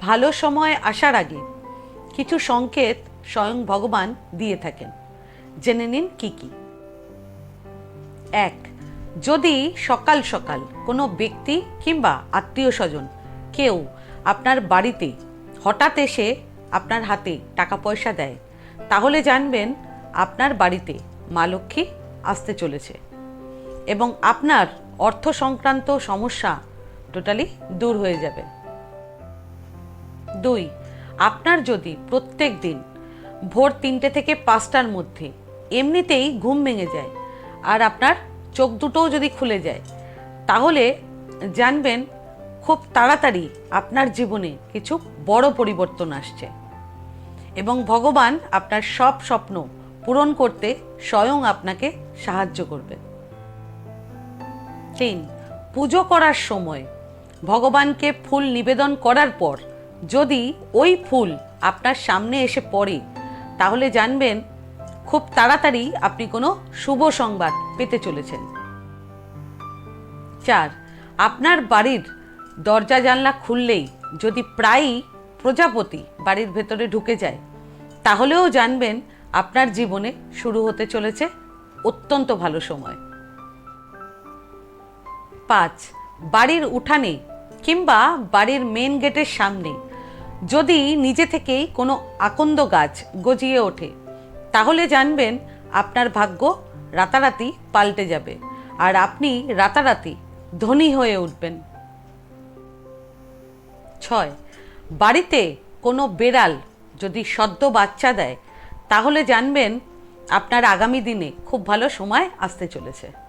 ভালো সময় আসার আগে কিছু সংকেত স্বয়ং ভগবান দিয়ে থাকেন। জেনে নিন কি কি। এক, যদি সকাল সকাল কোনো ব্যক্তি কিংবা আত্মীয় স্বজন কেউ আপনার বাড়িতে হঠাৎ এসে আপনার হাতে টাকা পয়সা দেয়, তাহলে জানবেন আপনার বাড়িতে মা লক্ষ্মী আসতে চলেছে এবং আপনার অর্থ সংক্রান্ত সমস্যা টোটালি দূর হয়ে যাবে। দুই, আপনার যদি প্রত্যেক দিন ভোর তিনটে থেকে পাঁচটার মধ্যে এমনিতেই ঘুম ভেঙে যায় আর আপনার চোখ দুটোও যদি খুলে যায়, তাহলে জানবেন খুব তাড়াতাড়ি আপনার জীবনে কিছু বড় পরিবর্তন আসছে। এবং ভগবান আপনার সব স্বপ্ন পূরণ করতে স্বয়ং আপনাকে সাহায্য করবে। তিন, পুজো করার সময় ভগবানকে ফুল নিবেদন করার পর যদি ওই ফুল আপনার সামনে এসে পড়ে, তাহলে জানবেন খুব তাড়াতাড়ি আপনি কোনো শুভ সংবাদ পেতে চলেছেন। চার, আপনার বাড়ির দরজা জানলা খুললেই যদি প্রায়ই প্রজাপতি বাড়ির ভেতরে ঢুকে যায়, তাহলেও জানবেন আপনার জীবনে শুরু হতে চলেছে অত্যন্ত ভালো সময়। পাঁচ, বাড়ির উঠানে কিংবা বাড়ির মেন গেটের সামনে যদি নিজে থেকেই কোনো আকন্দ গাছ গজিয়ে ওঠে, তাহলে জানবেন আপনার ভাগ্য রাতারাতি পাল্টে যাবে আর আপনি রাতারাতি ধনী হয়ে উঠবেন। ছয়, বাড়িতে কোনো বেড়াল যদি সদ্য বাচ্চা দেয়, তাহলে জানবেন আপনার আগামী দিনে খুব ভালো সময় আসতে চলেছে।